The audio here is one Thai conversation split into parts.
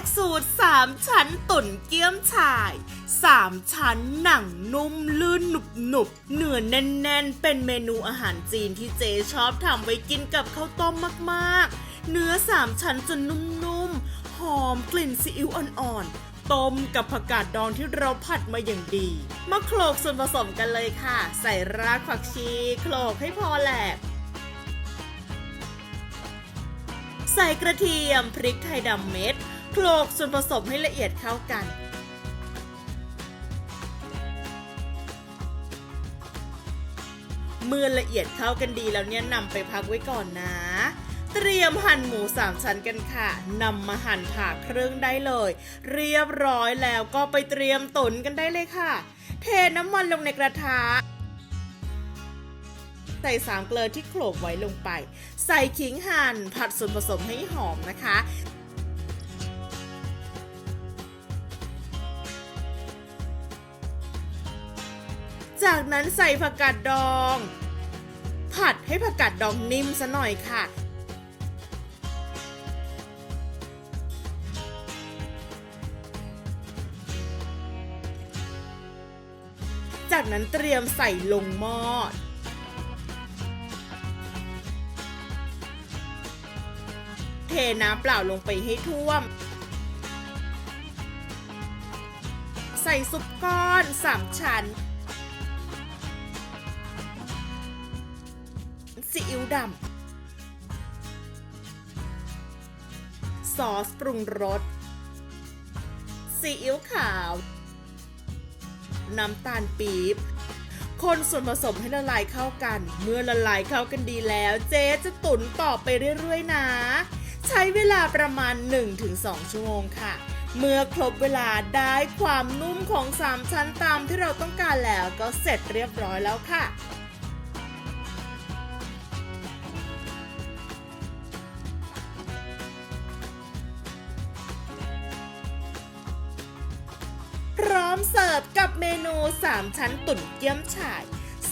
กสูตร 3 ชั้นตุ๋นเกี๊ยมฉ่าย 3 ชั้นหนังนุ่มลื่นหนุบหนุบเนื้อแน่น ๆ เป็นเมนูอาหารจีนที่เจชอบทำไว้กินกับข้าวต้มมากๆ เนื้อ 3 ชั้นจะนุ่มๆ หอมกลิ่นซีอิ๊วอ่อนๆ ต้มกับผักกาดดองที่เราผัดมาอย่างดี มาโขลกส่วนผสมกันเลยค่ะ ใส่รากผักชีโขลกให้พอแหลก ใส่กระเทียมพริกไทยดำเม็ดโขลกส่วนผสมให้ละเอียดเข้ากัน เมื่อละเอียดเข้ากันดีแล้วเนี่ยนำไปพักไว้ก่อนนะ เตรียมหั่นหมูสามชั้นกันค่ะนำมาหั่นผ่าเครื่องได้เลย เรียบร้อยแล้วก็ไปเตรียมตุ๋นกันได้เลยค่ะ เทน้ำมันลงในกระทะ ใส่สามเกลือที่โขลกไว้ลงไป ใส่ขิงหั่นผัดส่วนผสมให้หอมนะคะจากนั้นใส่ผักกาดดอง ผัดให้ผักกาดดองนิ่มซะหน่อยค่ะ จากนั้นเตรียมใส่ลงหม้อ เทน้ำเปล่าลงไปให้ท่วม ใส่ซุปก้อนสามชั้นซีอิ๊วดำซอสปรุงรสซีอิ๊วขาว น้ำตาลปี๊บ คนส่วนผสมให้ละลายเข้ากัน เมื่อละลายเข้ากันดีแล้ว เจ๊จะตุ๋นต่อไปเรื่อยๆนะ ใช้เวลาประมาณ 1-2 ชั่วโมงค่ะ เมื่อครบเวลาได้ความนุ่มของ 3 ชั้นตามที่เราต้องการแล้วก็เสร็จเรียบร้อยแล้วค่ะพร้อมเสิร์ฟกับเมนู 3 ชั้นตุ๋นเกี๊ยมฉ่าย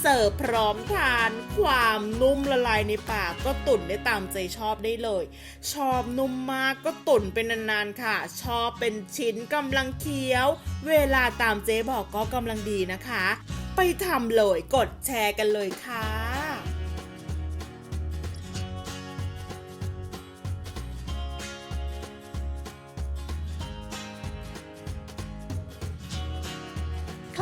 สิร์ฟพร้อมทาน ความนุ่มละลายในปากก็ตุ่นได้ตามใจชอบได้เลย ชอบนุ่มมากก็ตุ่นเป็นนานๆค่ะ ชอบเป็นชิ้นกำลังเคี้ยว เวลาตามเจ๊บอกก็กำลังดีนะคะ ไปทำเลยกดแชร์กันเลยค่ะ